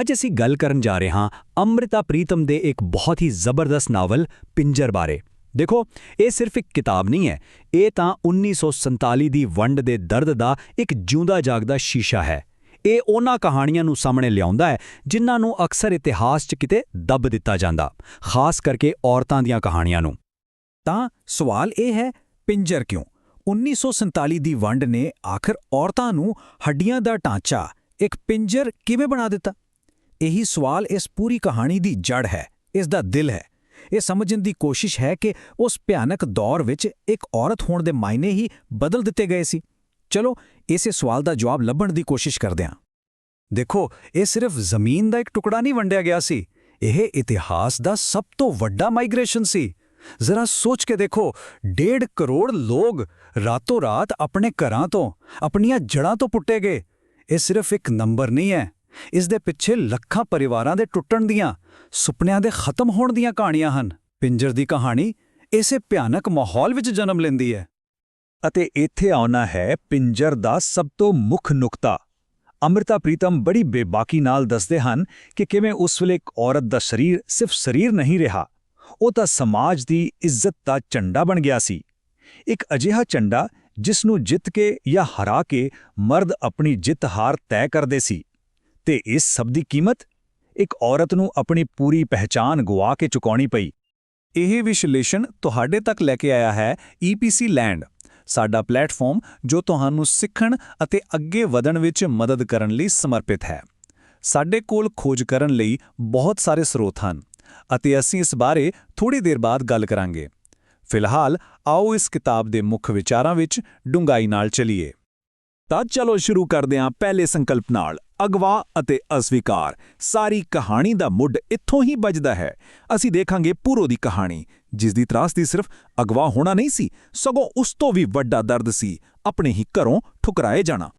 ਅੱਜ ਅਸੀਂ ਗੱਲ ਕਰਨ ਜਾ ਰਹੇ ਹਾਂ ਅੰਮ੍ਰਿਤਾ ਪ੍ਰੀਤਮ ਦੇ ਇੱਕ ਬਹੁਤ ਹੀ ਜ਼ਬਰਦਸਤ ਨਾਵਲ, ਪਿੰਜਰ ਬਾਰੇ। ਦੇਖੋ, ਇਹ ਸਿਰਫ ਇੱਕ ਕਿਤਾਬ ਨਹੀਂ ਹੈ। ਇਹ ਤਾਂ 1947 ਦੀ ਵੰਡ ਦੇ ਦਰਦ ਦਾ ਇੱਕ ਜਿਉਂਦਾ ਜਾਗਦਾ ਸ਼ੀਸ਼ਾ ਹੈ। ਇਹ ਉਹਨਾਂ ਕਹਾਣੀਆਂ ਨੂੰ ਸਾਹਮਣੇ ਲਿਆਉਂਦਾ ਹੈ, ਜਿਨ੍ਹਾਂ ਨੂੰ ਅਕਸਰ ਇਤਿਹਾਸ 'ਚ ਕਿਤੇ ਦੱਬ ਦਿੱਤਾ ਜਾਂਦਾ, ਖਾਸ ਕਰਕੇ ਔਰਤਾਂ ਦੀਆਂ ਕਹਾਣੀਆਂ ਨੂੰ। ਤਾਂ ਸਵਾਲ ਇਹ ਹੈ, ਪਿੰਜਰ ਕਿਉਂ? 1947 ਦੀ ਵੰਡ ਨੇ ਆਖਰ ਔਰਤਾਂ ਨੂੰ ਹੱਡੀਆਂ ਦਾ ਢਾਂਚਾ, ਇੱਕ ਪਿੰਜਰ ਕਿਵੇਂ ਬਣਾ ਦਿੱਤਾ? ਇਹੀ ਸਵਾਲ ਇਸ ਪੂਰੀ ਕਹਾਣੀ ਦੀ ਜੜ ਹੈ, ਇਸ ਦਾ ਦਿਲ ਹੈ। ਇਹ ਸਮਝਣ ਦੀ ਕੋਸ਼ਿਸ਼ ਹੈ ਕਿ ਉਸ ਭਿਆਨਕ ਦੌਰ ਵਿੱਚ ਇੱਕ ਔਰਤ ਹੋਣ ਦੇ ਮਾਇਨੇ ਹੀ ਬਦਲ ਦਿੱਤੇ ਗਏ ਸੀ। ਚਲੋ, ਇਸੇ ਸਵਾਲ ਦਾ ਜਵਾਬ ਲੱਭਣ ਦੀ ਕੋਸ਼ਿਸ਼ ਕਰਦੇ ਹਾਂ। ਦੇਖੋ, ਇਹ ਸਿਰਫ ਜ਼ਮੀਨ ਦਾ ਇੱਕ ਟੁਕੜਾ ਨਹੀਂ ਵੰਡਿਆ ਗਿਆ ਸੀ। ਇਹ ਇਤਿਹਾਸ ਦਾ ਸਭ ਤੋਂ ਵੱਡਾ ਮਾਈਗ੍ਰੇਸ਼ਨ ਸੀ। ਜ਼ਰਾ ਸੋਚ ਕੇ ਦੇਖੋ, ਡੇਢ ਕਰੋੜ ਲੋਕ ਰਾਤੋਂ ਰਾਤ ਆਪਣੇ ਘਰਾਂ ਤੋਂ, ਆਪਣੀਆਂ ਜੜ੍ਹਾਂ ਤੋਂ ਪੁੱਟੇ ਗਏ। ਇਹ ਸਿਰਫ ਇੱਕ ਨੰਬਰ ਨਹੀਂ ਹੈ। ਇਸ ਦੇ ਪਿੱਛੇ ਲੱਖਾਂ ਪਰਿਵਾਰਾਂ ਦੇ ਟੁੱਟਣ ਦੀਆਂ, ਸੁਪਨਿਆਂ ਦੇ ਖਤਮ ਹੋਣ ਦੀਆਂ ਕਹਾਣੀਆਂ ਹਨ। ਪਿੰਜਰ ਦੀ ਕਹਾਣੀ ਇਸੇ ਭਿਆਨਕ ਮਾਹੌਲ ਵਿੱਚ ਜਨਮ ਲੈਂਦੀ ਹੈ। ਅਤੇ ਇੱਥੇ ਆਉਣਾ ਹੈ ਪਿੰਜਰ ਦਾ ਸਭ ਤੋਂ ਮੁੱਖ ਨੁਕਤਾ। ਅੰਮ੍ਰਿਤਾ ਪ੍ਰੀਤਮ ਬੜੀ ਬੇਬਾਕੀ ਨਾਲ ਦੱਸਦੇ ਹਨ ਕਿ ਕਿਵੇਂ ਉਸ ਵੇਲੇ ਇੱਕ ਔਰਤ ਦਾ ਸਰੀਰ ਸਿਰਫ ਸਰੀਰ ਨਹੀਂ ਰਿਹਾ, ਉਹ ਤਾਂ ਸਮਾਜ ਦੀ ਇੱਜ਼ਤ ਦਾ ਝੰਡਾ ਬਣ ਗਿਆ ਸੀ। ਇੱਕ ਅਜਿਹਾ ਝੰਡਾ ਜਿਸ ਨੂੰ ਜਿੱਤ ਕੇ ਜਾਂ ਹਰਾ ਕੇ ਮਰਦ ਆਪਣੀ ਜਿੱਤ ਹਾਰ ਤੈਅ ਕਰਦੇ ਸੀ। ਤੇ ਇਸ ਸਭ ਦੀ ਕੀਮਤ ਇੱਕ ਔਰਤ ਨੂੰ ਆਪਣੀ ਪੂਰੀ ਪਹਿਚਾਨ ਗਵਾ ਕੇ ਚੁਕਾਉਣੀ ਪਈ। ਇਹ ਵਿਸ਼ਲੇਸ਼ਣ ਤੁਹਾਡੇ ਤੱਕ ਲੈ ਕੇ ਆਇਆ ਹੈ EPC ਲੈਂਡ ਸਾਡਾ ਪਲੇਟਫਾਰਮ ਜੋ ਤੁਹਾਨੂੰ ਸਿੱਖਣ ਅਤੇ ਅੱਗੇ ਵਧਣ ਵਿੱਚ ਮਦਦ ਕਰਨ ਲਈ ਸਮਰਪਿਤ ਹੈ। ਸਾਡੇ ਕੋਲ ਖੋਜ ਕਰਨ ਲਈ ਬਹੁਤ ਸਾਰੇ ਸਰੋਤ ਹਨ ਅਤੇ ਅਸੀਂ ਇਸ ਬਾਰੇ ਥੋੜੀ ਦੇਰ ਬਾਅਦ ਗੱਲ ਕਰਾਂਗੇ। ਫਿਲਹਾਲ, ਆਓ ਇਸ ਕਿਤਾਬ ਦੇ ਮੁੱਖ ਵਿਚਾਰਾਂ ਵਿੱਚ ਡੂੰਘਾਈ ਨਾਲ ਚਲੀਏ। ਤਾਂ ਚਲੋ ਸ਼ੁਰੂ ਕਰਦੇ ਹਾਂ ਪਹਿਲੇ ਸੰਕਲਪ ਨਾਲ। ਅਗਵਾ ਅਤੇ ਅਸਵੀਕਾਰ। ਸਾਰੀ ਕਹਾਣੀ ਦਾ ਮੁੱਢ ਇੱਥੋਂ ਹੀ ਵੱਜਦਾ ਹੈ। ਅਸੀਂ ਦੇਖਾਂਗੇ ਪੂਰੋ ਦੀ ਕਹਾਣੀ ਜਿਸ ਦੀ ਤਰਾਸਦੀ ਸਿਰਫ ਅਗਵਾ ਹੋਣਾ ਨਹੀਂ ਸੀ, ਸਗੋਂ ਉਸ ਤੋਂ ਵੀ ਵੱਡਾ ਦਰਦ ਸੀ, ਆਪਣੇ ਹੀ ਘਰੋਂ ਠੁਕਰਾਏ ਜਾਣਾ।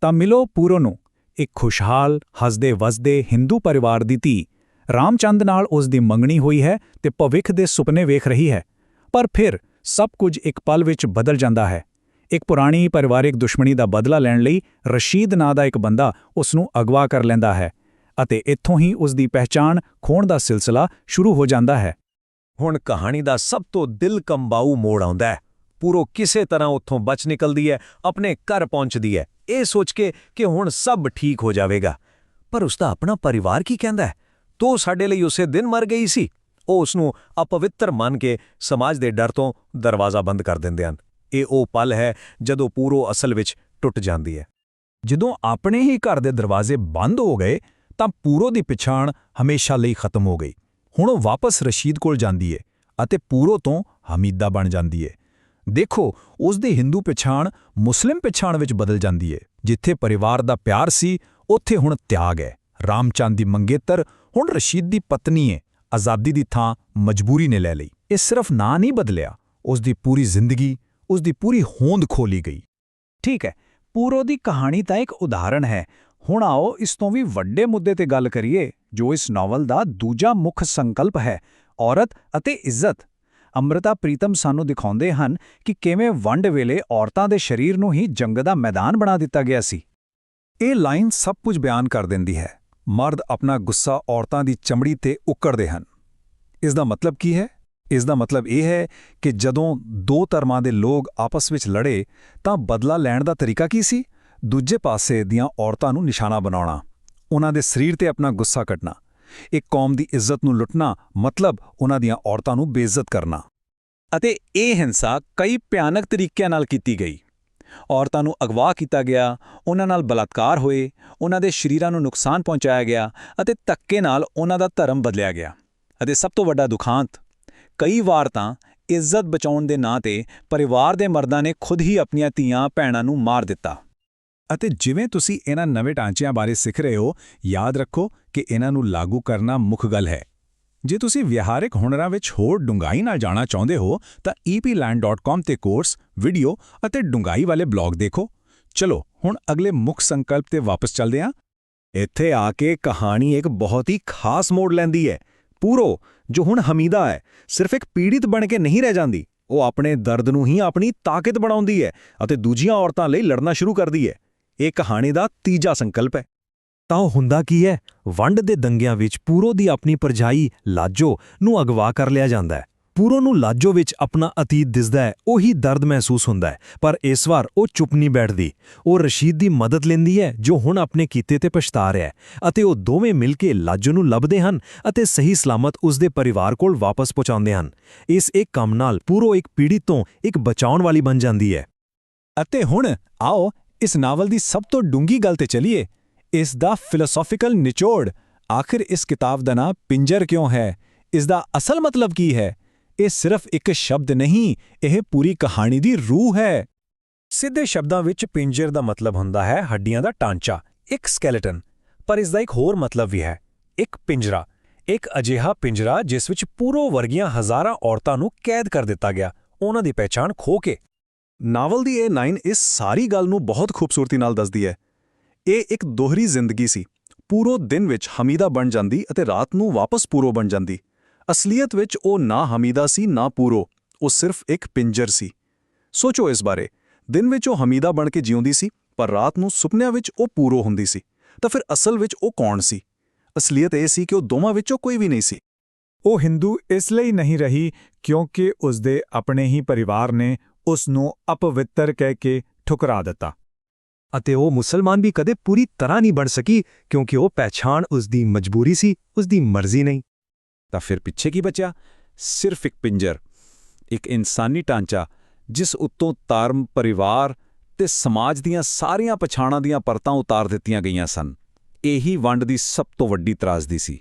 ਤਾਂ ਮਿਲੋ ਪੂਰੋ ਨੂੰ, ਇੱਕ ਖੁਸ਼ਹਾਲ, ਹੱਸਦੇ ਵਸਦੇ ਹਿੰਦੂ ਪਰਿਵਾਰ ਦੀ ਧੀ। ਰਾਮਚੰਦ ਨਾਲ ਉਸ ਦੀ ਮੰਗਣੀ ਹੋਈ ਹੈ ਤੇ ਭਵਿੱਖ ਦੇ ਸੁਪਨੇ ਵੇਖ ਰਹੀ ਹੈ। ਪਰ ਫਿਰ ਸਭ ਕੁਝ ਇੱਕ ਪਲ ਵਿੱਚ ਬਦਲ ਜਾਂਦਾ ਹੈ। ਇੱਕ ਪੁਰਾਣੀ ਪਰਿਵਾਰਿਕ ਦੁਸ਼ਮਣੀ ਦਾ ਬਦਲਾ ਲੈਣ ਲਈ ਰਸ਼ੀਦ ਨਾਂ ਦਾ ਇੱਕ ਬੰਦਾ ਉਸ ਨੂੰ ਅਗਵਾ ਕਰ ਲੈਂਦਾ ਹੈ ਅਤੇ ਇੱਥੋਂ ਹੀ ਉਸ ਦੀ ਪਹਿਚਾਣ ਖੋਣ ਦਾ ਸਿਲਸਿਲਾ ਸ਼ੁਰੂ ਹੋ ਜਾਂਦਾ ਹੈ। ਹੁਣ ਕਹਾਣੀ ਦਾ ਸਭ ਤੋਂ ਦਿਲ ਕੰਬਾਊ ਮੋੜ ਆਉਂਦਾ ਹੈ। ਪੂਰੋ ਕਿਸੇ ਤਰ੍ਹਾਂ ਉੱਥੋਂ ਬਚ ਨਿਕਲਦੀ ਹੈ, ਆਪਣੇ ਘਰ ਪਹੁੰਚਦੀ ਹੈ। ਇਹ ਸੋਚ ਕੇ ਕਿ ਹੁਣ ਸਭ ਠੀਕ ਹੋ ਜਾਵੇਗਾ। ਪਰ ਉਸ ਦਾ ਆਪਣਾ ਪਰਿਵਾਰ ਕੀ ਕਹਿੰਦਾ ਹੈ? ਤੋ ਸਾਡੇ ਲਈ ਉਸੇ ਦਿਨ ਮਰ ਗਈ ਸੀ। ਉਹ ਉਸ ਨੂੰ ਅਪਵਿੱਤਰ ਮੰਨ ਕੇ ਸਮਾਜ ਦੇ ਡਰ ਤੋਂ ਦਰਵਾਜ਼ਾ ਬੰਦ ਕਰ ਦਿੰਦੇ ਹਨ। ਇਹ ਉਹ ਪਲ ਹੈ ਜਦੋਂ ਪੂਰੋ ਅਸਲ ਵਿੱਚ ਟੁੱਟ ਜਾਂਦੀ ਹੈ। ਜਦੋਂ ਆਪਣੇ ਹੀ ਘਰ ਦੇ ਦਰਵਾਜ਼ੇ ਬੰਦ ਹੋ ਗਏ, ਤਾਂ ਪੂਰੋ ਦੀ ਪਛਾਣ ਹਮੇਸ਼ਾ ਲਈ ਖਤਮ ਹੋ ਗਈ। ਹੁਣ ਉਹ ਵਾਪਸ ਰਸ਼ੀਦ ਕੋਲ ਜਾਂਦੀ ਹੈ ਅਤੇ ਪੂਰੋ ਤੋਂ ਹਮੀਦਾ ਬਣ ਜਾਂਦੀ ਹੈ। ਦੇਖੋ, ਉਸ ਦੀ ਹਿੰਦੂ ਪਛਾਣ ਮੁਸਲਿਮ ਪਛਾਣ ਵਿੱਚ ਬਦਲ ਜਾਂਦੀ ਹੈ। ਜਿੱਥੇ ਪਰਿਵਾਰ ਦਾ ਪਿਆਰ ਸੀ, ਉੱਥੇ ਹੁਣ ਤਿਆਗ ਹੈ। ਰਾਮਚੰਦ ਦੀ ਮੰਗੇਤਰ ਹੁਣ ਰਸ਼ੀਦ ਦੀ ਪਤਨੀ ਹੈ, ਆਜ਼ਾਦੀ ਦੀ ਥਾਂ ਮਜਬੂਰੀ ਨੇ ਲੈ ਲਈ। ਇਹ ਸਿਰਫ ਨਾਂ ਨਹੀਂ ਬਦਲਿਆ, ਉਸ ਦੀ ਪੂਰੀ ਜ਼ਿੰਦਗੀ ਉਸ ਦੀ ਪੂਰੀ ਹੋਂਦ ਖੋਲੀ ਗਈ। ਠੀਕ ਹੈ, ਪੂਰੋ ਦੀ ਕਹਾਣੀ ਤਾਂ ਇੱਕ ਉਦਾਹਰਣ ਹੈ। ਹੁਣ ਆਓ ਇਸ ਤੋਂ ਵੀ ਵੱਡੇ ਮੁੱਦੇ ਤੇ ਗੱਲ ਕਰੀਏ, ਜੋ ਇਸ ਨਾਵਲ ਦਾ ਦੂਜਾ ਮੁੱਖ ਸੰਕਲਪ ਹੈ, ਔਰਤ ਅਤੇ ਇੱਜ਼ਤ। ਅੰਮ੍ਰਿਤਾ, ਪ੍ਰੀਤਮ ਸਾਨੂੰ ਦਿਖਾਉਂਦੇ ਹਨ ਕਿ ਕਿਵੇਂ ਵੰਡ ਵੇਲੇ ਔਰਤਾਂ ਦੇ ਸਰੀਰ ਨੂੰ ਹੀ ਜੰਗ ਦਾ ਮੈਦਾਨ ਬਣਾ ਦਿੱਤਾ ਗਿਆ ਸੀ। ਇਹ ਲਾਈਨ ਸਭ ਕੁਝ ਬਿਆਨ ਕਰ ਦਿੰਦੀ ਹੈ। ਮਰਦ ਆਪਣਾ ਗੁੱਸਾ ਔਰਤਾਂ ਦੀ ਚਮੜੀ ਤੇ ਉਕੜਦੇ ਹਨ। ਇਸ ਦਾ ਮਤਲਬ ਕੀ ਹੈ? ਇਸ ਦਾ ਮਤਲਬ ਇਹ ਹੈ ਕਿ ਜਦੋਂ ਦੋ ਧਰਮਾਂ ਦੇ ਲੋਕ ਆਪਸ ਵਿੱਚ ਲੜੇ, ਤਾਂ ਬਦਲਾ ਲੈਣ ਦਾ ਤਰੀਕਾ ਕੀ ਸੀ? ਦੂਜੇ ਪਾਸੇ ਦੀਆਂ ਔਰਤਾਂ ਨੂੰ ਨਿਸ਼ਾਨਾ ਬਣਾਉਣਾ, ਉਹਨਾਂ ਦੇ ਸਰੀਰ ਤੇ ਆਪਣਾ ਗੁੱਸਾ ਕੱਢਣਾ, ਇੱਕ ਕੌਮ ਦੀ ਇੱਜ਼ਤ ਨੂੰ ਲੁੱਟਣਾ, ਮਤਲਬ ਉਹਨਾਂ ਦੀਆਂ ਔਰਤਾਂ ਨੂੰ ਬੇਇੱਜ਼ਤ ਕਰਨਾ। ਅਤੇ ਇਹ ਹਿੰਸਾ ਕਈ ਭਿਆਨਕ ਤਰੀਕਿਆਂ ਨਾਲ ਕੀਤੀ ਗਈ। ਔਰਤਾਂ ਨੂੰ ਅਗਵਾ ਕੀਤਾ ਗਿਆ, ਉਹਨਾਂ ਨਾਲ ਬਲਾਤਕਾਰ ਹੋਏ, ਉਹਨਾਂ ਦੇ ਸ਼ਰੀਰਾਂ ਨੂੰ ਨੁਕਸਾਨ ਪਹੁੰਚਾਇਆ ਗਿਆ ਅਤੇ ਧੱਕੇ ਨਾਲ ਉਹਨਾਂ ਦਾ ਧਰਮ ਬਦਲਿਆ ਗਿਆ। ਅਤੇ ਸਭ ਤੋਂ ਵੱਡਾ ਦੁਖਾਂਤ ਕਈ ਵਾਰ ਤਾਂ ਇੱਜ਼ਤ ਬਚਾਉਣ ਦੇ ਨਾਂ ਤੇ ਪਰਿਵਾਰ ਦੇ ਮਰਦਾਂ ਨੇ ਖੁਦ ਹੀ ਆਪਣੀਆਂ ਧੀਆਂ ਭੈਣਾਂ ਨੂੰ ਮਾਰ ਦਿੱਤਾ। ਅਤੇ ਜਿਵੇਂ ਤੁਸੀਂ ਇਹਨਾਂ ਨਵੇਂ ਢਾਂਚਿਆਂ ਬਾਰੇ ਸਿੱਖ ਰਹੇ ਹੋ, ਯਾਦ ਰੱਖੋ ਕਿ ਇਹਨਾਂ ਨੂੰ ਲਾਗੂ ਕਰਨਾ ਮੁੱਖ ਗੱਲ ਹੈ। ਜੇ ਤੁਸੀਂ ਵਿਹਾਰਿਕ ਹੁਨਰਾਂ ਵਿੱਚ ਹੋਰ ਡੂੰਘਾਈ ਨਾਲ ਜਾਣਾ ਚਾਹੁੰਦੇ ਹੋ, ਤਾਂ epland.com ਤੇ ਕੋਰਸ, ਵੀਡੀਓ ਅਤੇ ਡੂੰਘਾਈ ਵਾਲੇ ਬਲੌਗ ਦੇਖੋ। ਚਲੋ, ਹੁਣ ਅਗਲੇ ਮੁੱਖ ਸੰਕਲਪ ਤੇ ਵਾਪਸ ਚੱਲਦੇ ਹਾਂ। ਇੱਥੇ ਆ ਕੇ ਕਹਾਣੀ ਇੱਕ ਬਹੁਤ ਹੀ ਖਾਸ ਮੋੜ ਲੈਂਦੀ ਹੈ। ਪੂਰੋ, ਜੋ ਹੁਣ ਹਮੀਦਾ ਹੈ, ਸਿਰਫ ਇੱਕ ਪੀੜਿਤ ਬਣ ਕੇ ਨਹੀਂ ਰਹਿ ਜਾਂਦੀ। ਉਹ ਆਪਣੇ ਦਰਦ ਨੂੰ ਹੀ ਆਪਣੀ ਤਾਕਤ ਬਣਾਉਂਦੀ ਹੈ ਅਤੇ ਦੂਜੀਆਂ ਔਰਤਾਂ ਲਈ ਲੜਨਾ ਸ਼ੁਰੂ ਕਰਦੀ ਹੈ। ਇਹ ਕਹਾਣੀ ਦਾ ਤੀਜਾ ਸੰਕਲਪ ਹੈ। ਤਾਂ ਉਹ ਹੁੰਦਾ ਕੀ ਹੈ? ਵੰਡ ਦੇ ਦੰਗਿਆਂ ਵਿੱਚ ਪੂਰੋ ਦੀ ਆਪਣੀ ਪਰਜਾਈ ਲਾਜੋ ਨੂੰ ਅਗਵਾ ਕਰ ਲਿਆ ਜਾਂਦਾ ਹੈ। ਪੂਰੋ ਨੂੰ ਲਾਜੋ ਵਿੱਚ ਆਪਣਾ ਅਤੀਤ ਦਿਸਦਾ ਹੈ, ਉਹੀ ਦਰਦ ਮਹਿਸੂਸ ਹੁੰਦਾ ਹੈ। ਪਰ ਇਸ ਵਾਰ ਉਹ ਚੁੱਪ ਨਹੀਂ ਬੈਠਦੀ। ਉਹ ਰਸ਼ੀਦ ਦੀ ਮਦਦ ਲੈਂਦੀ ਹੈ, ਜੋ ਹੁਣ ਆਪਣੇ ਕੀਤੇ ਤੇ ਪਛਤਾ ਰਿਹਾ ਹੈ ਅਤੇ ਉਹ ਦੋਵੇਂ ਮਿਲ ਕੇ ਲਾਜੋ ਨੂੰ ਲੱਭਦੇ ਹਨ ਅਤੇ ਸਹੀ ਸਲਾਮਤ ਉਸ ਦੇ ਪਰਿਵਾਰ ਕੋਲ ਵਾਪਸ ਪਹੁੰਚਾਉਂਦੇ ਹਨ। ਇਸ ਇੱਕ ਕੰਮ ਨਾਲ ਪੂਰੋ ਇੱਕ ਪੀੜ੍ਹੀ ਤੋਂ ਇੱਕ ਬਚਾਉਣ ਵਾਲੀ ਬਣ ਜਾਂਦੀ ਹੈ। ਅਤੇ ਹੁਣ ਆਓ ਇਸ ਨਾਵਲ ਦੀ ਸਭ ਤੋਂ ਡੂੰਗੀ ਗੱਲ ਤੇ ਚਲੀਏ। ਇਸ ਦਾ ਫਿਲਾਸਫੀਕਲ ਨਿਚੋੜ, ਆਖਿਰ ਇਸ ਕਿਤਾਬ ਦਾ ਨਾਂ ਪਿੰਜਰ ਕਿਉਂ ਹੈ? ਇਸ ਦਾ ਅਸਲ ਮਤਲਬ ਕੀ ਹੈ? ਇਹ ਸਿਰਫ ਇੱਕ ਸ਼ਬਦ ਨਹੀਂ, ਇਹ ਪੂਰੀ ਕਹਾਣੀ ਦੀ ਰੂਹ ਹੈ। ਸਿੱਧੇ ਸ਼ਬਦਾਂ ਵਿੱਚ ਪਿੰਜਰ ਦਾ ਮਤਲਬ ਹੁੰਦਾ ਹੈ ਹੱਡੀਆਂ ਦਾ ਟਾਂਚਾ, ਇੱਕ ਸਕੈਲੇਟਨ। ਪਰ ਇਸ ਦਾ ਇੱਕ ਹੋਰ ਮਤਲਬ ਵੀ ਹੈ, ਇੱਕ ਪਿੰਜਰਾ। ਇੱਕ ਅਜਿਹਾ ਪਿੰਜਰਾ ਜਿਸ ਵਿੱਚ ਪੂਰੋ ਵਰਗੀਆਂ ਹਜ਼ਾਰਾਂ ਔਰਤਾਂ ਨੂੰ ਕੈਦ ਕਰ ਦਿੱਤਾ ਗਿਆ, ਉਹਨਾਂ ਦੀ ਪਹਿਚਾਣ ਖੋ ਕੇ। ਨਾਵਲ ਦੀ ਇਹ ਲਾਈਨ ਇਸ ਸਾਰੀ ਗੱਲ ਨੂੰ ਬਹੁਤ ਖੂਬਸੂਰਤੀ ਨਾਲ ਦੱਸਦੀ ਹੈ। ਇਹ ਇੱਕ ਦੋਹਰੀ ਜ਼ਿੰਦਗੀ ਸੀ। ਪੂਰੋ ਦਿਨ ਵਿੱਚ ਹਮੀਦਾ ਬਣ ਜਾਂਦੀ ਅਤੇ ਰਾਤ ਨੂੰ ਵਾਪਸ ਪੂਰੋ ਬਣ ਜਾਂਦੀ। ਅਸਲੀਅਤ ਵਿੱਚ ਉਹ ਨਾ ਹਮੀਦਾ ਸੀ ਨਾ ਪੂਰੋ ਉਹ ਸਿਰਫ ਇੱਕ ਪਿੰਜਰ ਸੀ। ਸੋਚੋ ਇਸ ਬਾਰੇ ਦਿਨ ਵਿੱਚ ਉਹ ਹਮੀਦਾ ਬਣ ਕੇ ਜਿਉਂਦੀ ਸੀ ਪਰ ਰਾਤ ਨੂੰ ਸੁਪਨਿਆਂ ਵਿੱਚ ਉਹ ਪੂਰੋ ਹੁੰਦੀ ਸੀ। ਤਾਂ ਫਿਰ ਅਸਲ ਵਿੱਚ ਉਹ ਕੌਣ ਸੀ? ਅਸਲੀਅਤ ਇਹ ਸੀ ਕਿ ਉਹ ਦੋਵਾਂ ਵਿੱਚੋਂ ਕੋਈ ਵੀ ਨਹੀਂ ਸੀ। ਉਹ ਹਿੰਦੂ ਇਸ ਲਈ ਨਹੀਂ ਰਹੀ ਕਿਉਂਕਿ ਉਸ ਦੇ ਆਪਣੇ ਹੀ ਪਰਿਵਾਰ ਨੇ ਉਸ ਨੂੰ ਅਪਵਿੱਤਰ ਕਹਿ ਕੇ ਠੁਕਰਾ ਦਿੱਤਾ। ਅਤੇ ਉਹ ਮੁਸਲਮਾਨ ਵੀ ਕਦੇ ਪੂਰੀ ਤਰ੍ਹਾਂ ਨਹੀਂ ਬਣ ਸਕੀ ਕਿਉਂਕਿ ਉਹ ਪਹਿਚਾਣ ਉਸ ਦੀ ਮਜਬੂਰੀ ਸੀ ਉਸ ਦੀ ਮਰਜ਼ੀ ਨਹੀਂ। ਤਾਂ ਫਿਰ ਪਿੱਛੇ ਕੀ ਬਚਿਆ? ਸਿਰਫ ਇੱਕ ਪਿੰਜਰ, ਇੱਕ ਇਨਸਾਨੀ ਢਾਂਚਾ, ਜਿਸ ਉੱਤੋਂ ਧਰਮ, ਪਰਿਵਾਰ ਤੇ ਸਮਾਜ ਦੀਆਂ ਸਾਰੀਆਂ ਪਛਾਣਾਂ ਦੀਆਂ ਪਰਤਾਂ ਉਤਾਰ ਦਿੱਤੀਆਂ ਗਈਆਂ ਸਨ। ਇਹੀ ਵੰਡ ਦੀ ਸਭ ਤੋਂ ਵੱਡੀ ਤਰਾਸਦੀ ਸੀ।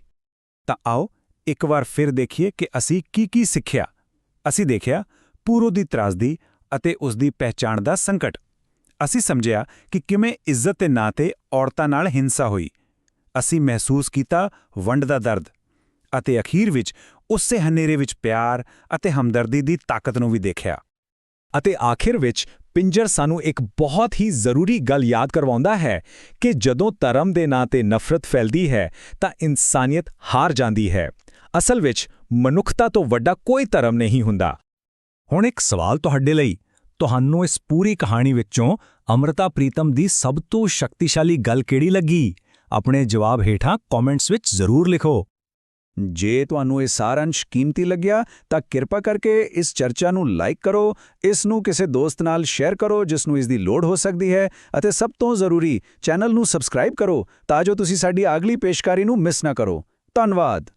ਤਾਂ ਆਓ ਇੱਕ ਵਾਰ ਫਿਰ ਦੇਖੀਏ ਕਿ ਅਸੀਂ ਕੀ ਕੀ ਸਿੱਖਿਆ। ਅਸੀਂ ਦੇਖਿਆ ਪੂਰੋ ਦੀ ਤਰਾਸਦੀ ਅਤੇ ਉਸ ਦੀ ਪਹਿਚਾਣ ਦਾ ਸੰਕਟ। ਅਸੀਂ ਸਮਝਿਆ ਕਿ ਕਿਵੇਂ ਇੱਜ਼ਤ ਦੇ ਨਾਂ ਤੇ ਔਰਤਾਂ ਨਾਲ ਹਿੰਸਾ ਹੋਈ। ਅਸੀਂ ਮਹਿਸੂਸ ਕੀਤਾ ਵੰਡ ਦਾ ਦਰਦ। ਅਤੇ ਅਖੀਰ ਵਿੱਚ ਉਸੇ ਹਨੇਰੇ ਵਿੱਚ ਪਿਆਰ ਅਤੇ ਹਮਦਰਦੀ ਦੀ ਤਾਕਤ ਨੂੰ ਵੀ ਦੇਖਿਆ। ਅਤੇ ਆਖਿਰ ਵਿੱਚ ਪਿੰਜਰ ਸਾਨੂੰ ਇੱਕ ਬਹੁਤ ਹੀ ਜ਼ਰੂਰੀ ਗੱਲ ਯਾਦ ਕਰਵਾਉਂਦਾ ਹੈ ਕਿ ਜਦੋਂ ਧਰਮ ਦੇ ਨਾਂ ਤੇ ਨਫ਼ਰਤ ਫੈਲਦੀ ਹੈ, ਤਾਂ ਇਨਸਾਨੀਅਤ ਹਾਰ ਜਾਂਦੀ ਹੈ। ਅਸਲ ਵਿੱਚ ਮਨੁੱਖਤਾ ਤੋਂ ਵੱਡਾ ਕੋਈ ਧਰਮ ਨਹੀਂ ਹੁੰਦਾ। ਹੁਣ ਇੱਕ ਸਵਾਲ ਤੁਹਾਡੇ ਲਈ। ਤੁਹਾਨੂੰ ਇਸ ਪੂਰੀ ਕਹਾਣੀ ਵਿੱਚੋਂ ਅਮਰਤਾ ਪ੍ਰੀਤਮ ਦੀ ਸਭ ਤੋਂ ਸ਼ਕਤੀਸ਼ਾਲੀ ਗੱਲ ਕਿਹੜੀ ਲੱਗੀ? ਆਪਣੇ ਜਵਾਬ ਹੇਠਾਂ ਕਮੈਂਟਸ ਵਿੱਚ ਜ਼ਰੂਰ ਲਿਖੋ। ਜੇ ਤੁਹਾਨੂੰ ਇਹ ਸਾਰਾਂਸ਼ ਕੀਮਤੀ ਲੱਗਿਆ, ਤਾਂ ਕਿਰਪਾ ਕਰਕੇ ਇਸ ਚਰਚਾ ਨੂੰ ਲਾਈਕ ਕਰੋ, ਇਸ ਨੂੰ ਕਿਸੇ ਦੋਸਤ ਨਾਲ ਸ਼ੇਅਰ ਕਰੋ, ਜਿਸ ਨੂੰ ਇਸ ਦੀ ਲੋੜ ਹੋ ਸਕਦੀ ਹੈ, ਅਤੇ ਸਭ ਤੋਂ ਜ਼ਰੂਰੀ, ਚੈਨਲ ਨੂੰ ਸਬਸਕ੍ਰਾਈਬ ਕਰੋ, ਤਾਂ ਜੋ ਤੁਸੀਂ ਸਾਡੀ ਅਗਲੀ ਪੇਸ਼ਕਾਰੀ ਨੂੰ ਮਿਸ ਨਾ ਕਰੋ। ਧੰਨਵਾਦ।